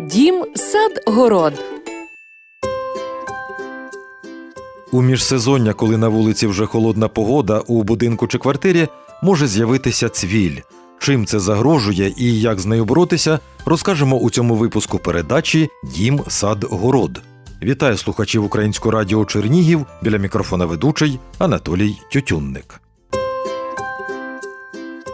Дім, сад, город. У міжсезоння, коли на вулиці вже холодна погода, у будинку чи квартирі може з'явитися цвіль. Чим це загрожує і як з нею боротися, розкажемо у цьому випуску передачі Дім, сад, город. Вітаю слухачів українського радіо Чернігів біля мікрофона ведучий Анатолій Тютюнник.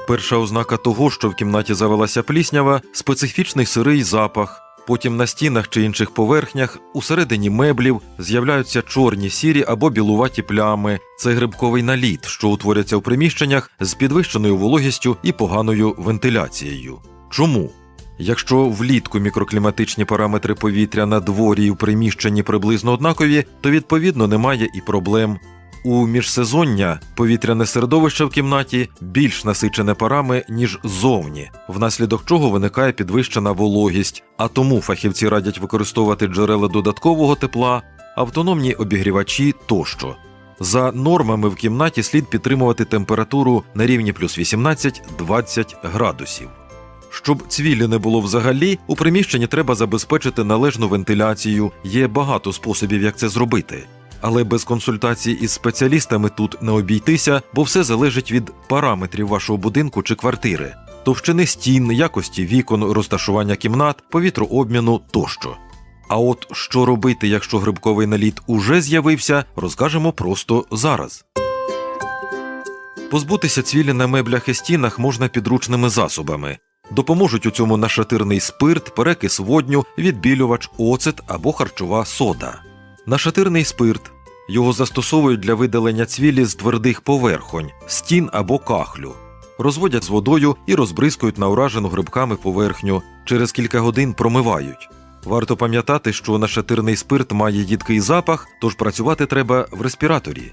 Перша ознака того, що в кімнаті завелася пліснява, специфічний сирий запах. Потім на стінах чи інших поверхнях, усередині меблів з'являються чорні, сірі або білуваті плями. Це грибковий наліт, що утворяться в приміщеннях з підвищеною вологістю і поганою вентиляцією. Чому? Якщо влітку мікрокліматичні параметри повітря на дворі і в приміщенні приблизно однакові, то відповідно немає і проблем. У міжсезоння повітряне середовище в кімнаті більш насичене парами, ніж зовні, внаслідок чого виникає підвищена вологість, а тому фахівці радять використовувати джерела додаткового тепла, автономні обігрівачі тощо. За нормами в кімнаті слід підтримувати температуру на рівні плюс 18-20 градусів. Щоб цвілі не було взагалі, у приміщенні треба забезпечити належну вентиляцію. Є багато способів, як це зробити. Але без консультації із спеціалістами тут не обійтися, бо все залежить від параметрів вашого будинку чи квартири, товщини стін, якості вікон, розташування кімнат, повітрообміну тощо. А от що робити, якщо грибковий наліт уже з'явився, розкажемо просто зараз. Позбутися цвілі на меблях і стінах можна підручними засобами. Допоможуть у цьому нашатирний спирт, перекис водню, відбілювач, оцет або харчова сода. Нашатирний спирт. Його застосовують для видалення цвілі з твердих поверхонь, стін або кахлю. Розводять з водою і розбризкують на уражену грибками поверхню. Через кілька годин промивають. Варто пам'ятати, що нашатирний спирт має їдкий запах, тож працювати треба в респіраторі.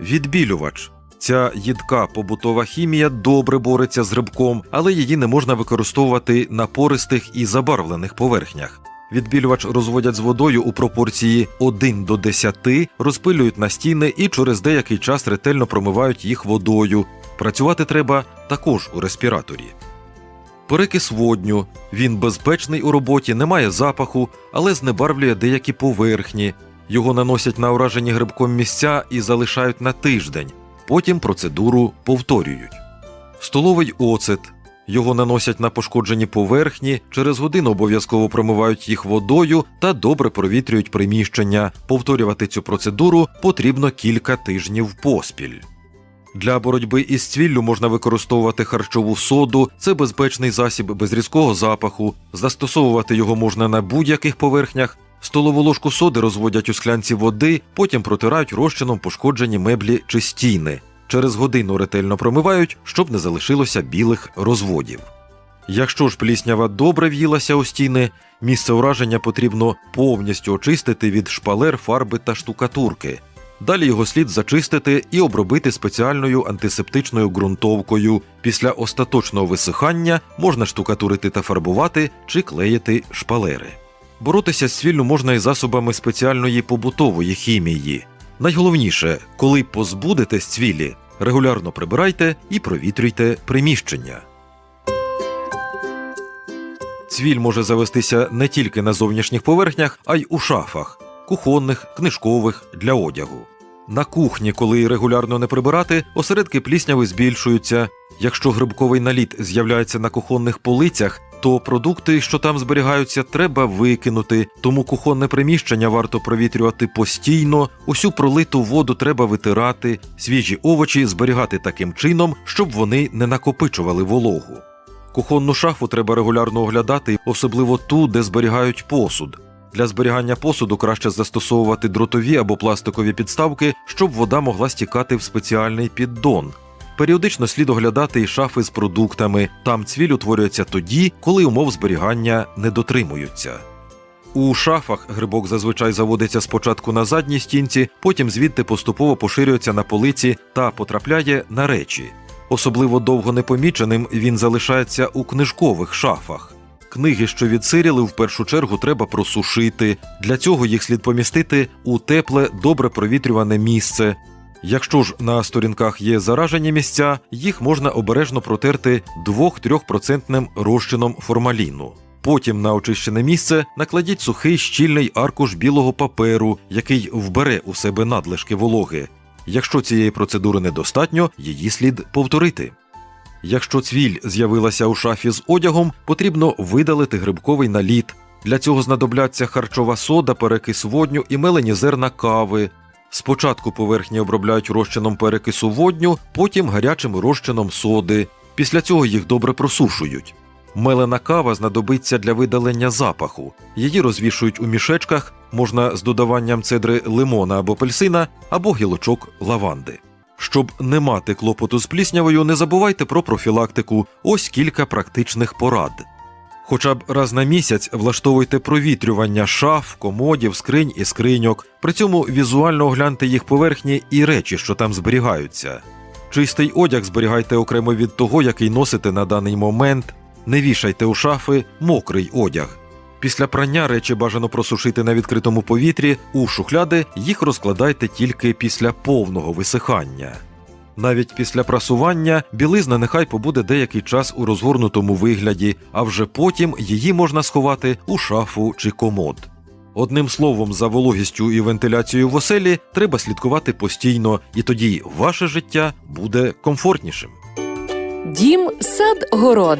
Відбілювач. Ця їдка побутова хімія добре бореться з грибком, але її не можна використовувати на пористих і забарвлених поверхнях. Відбілювач розводять з водою у пропорції 1 до 10, розпилюють на стіни і через деякий час ретельно промивають їх водою. Працювати треба також у респіраторі. Перекис водню. Він безпечний у роботі, не має запаху, але знебарвлює деякі поверхні. Його наносять на уражені грибком місця і залишають на тиждень. Потім процедуру повторюють. Столовий оцет. Його наносять на пошкоджені поверхні, через годину обов'язково промивають їх водою та добре провітрюють приміщення. Повторювати цю процедуру потрібно кілька тижнів поспіль. Для боротьби із цвіллю можна використовувати харчову соду, це безпечний засіб без різкого запаху. Застосовувати його можна на будь-яких поверхнях. Столову ложку соди розводять у склянці води, потім протирають розчином пошкоджені меблі чи стіни. Через годину ретельно промивають, щоб не залишилося білих розводів. Якщо ж пліснява добре в'їлася у стіни, місце ураження потрібно повністю очистити від шпалер, фарби та штукатурки. Далі його слід зачистити і обробити спеціальною антисептичною ґрунтовкою. Після остаточного висихання можна штукатурити та фарбувати чи клеїти шпалери. Боротися з цвіллю можна і засобами спеціальної побутової хімії. Найголовніше, коли позбудетесь цвілі, регулярно прибирайте і провітрюйте приміщення. Цвіль може завестися не тільки на зовнішніх поверхнях, а й у шафах кухонних, книжкових для одягу. На кухні, коли регулярно не прибирати, осередки плісняви збільшуються. Якщо грибковий наліт з'являється на кухонних полицях, то продукти, що там зберігаються, треба викинути, тому кухонне приміщення варто провітрювати постійно, усю пролиту воду треба витирати, свіжі овочі зберігати таким чином, щоб вони не накопичували вологу. Кухонну шафу треба регулярно оглядати, особливо ту, де зберігають посуд. Для зберігання посуду краще застосовувати дротові або пластикові підставки, щоб вода могла стікати в спеціальний піддон. Періодично слід оглядати і шафи з продуктами. Там цвіль утворюється тоді, коли умов зберігання не дотримуються. У шафах грибок зазвичай заводиться спочатку на задній стінці, потім звідти поступово поширюється на полиці та потрапляє на речі. Особливо довго непоміченим він залишається у книжкових шафах. Книги, що відсиріли, в першу чергу треба просушити. Для цього їх слід помістити у тепле, добре провітрюване місце. Якщо ж на сторінках є заражені місця, їх можна обережно протерти 2-3% розчином формаліну. Потім на очищене місце накладіть сухий щільний аркуш білого паперу, який вбере у себе надлишки вологи. Якщо цієї процедури недостатньо, її слід повторити. Якщо цвіль з'явилася у шафі з одягом, потрібно видалити грибковий наліт. Для цього знадобляться харчова сода, перекис водню і мелені зерна кави. Спочатку поверхні обробляють розчином перекису водню, потім гарячим розчином соди. Після цього їх добре просушують. Мелена кава знадобиться для видалення запаху. Її розвішують у мішечках, можна з додаванням цедри лимона або апельсина, або гілочок лаванди. Щоб не мати клопоту з пліснявою, не забувайте про профілактику. Ось кілька практичних порад. Хоча б раз на місяць влаштовуйте провітрювання шаф, комодів, скринь і скриньок. При цьому візуально огляньте їх поверхні і речі, що там зберігаються. Чистий одяг зберігайте окремо від того, який носите на даний момент. Не вішайте у шафи мокрий одяг. Після прання речі бажано просушити на відкритому повітрі, у шухляди їх розкладайте тільки після повного висихання. Навіть після прасування білизна нехай побуде деякий час у розгорнутому вигляді, а вже потім її можна сховати у шафу чи комод. Одним словом, за вологістю і вентиляцією в оселі треба слідкувати постійно, і тоді ваше життя буде комфортнішим. Дім, сад, город.